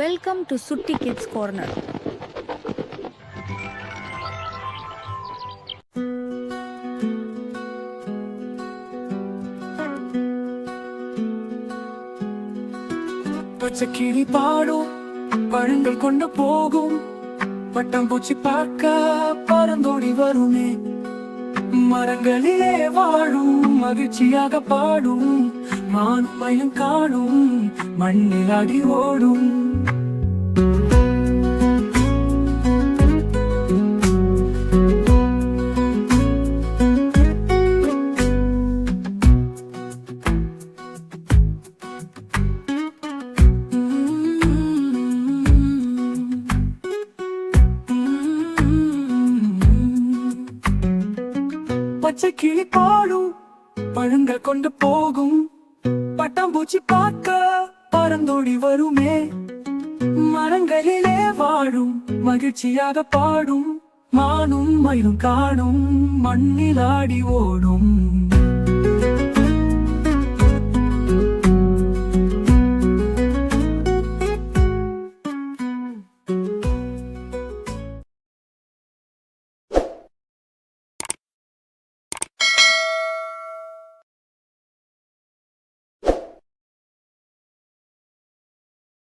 Welcome to Chutti kids corner பச்சை கிளி பாடும் பழங்கள் கொண்டு போகும். பட்டாம்பூச்சி பார்க்க பறந்தோடி வருமே. மரங்களிலே வாழும் மகிழ்ச்சியாக பாடும். மானுமையும் காணும் மண்ணில் அடி ஓடும். பச்சை கிளி பாடும் பழங்கள் கொண்டு போகும். பட்டாம்பூச்சி பார்க்க பறந்தோடி வருமே. மரங்களிலே வாழும் மகிழ்ச்சியாக பாடும். மானும் மயிலும் காணும் மண்ணில் ஆடி ஓடும்.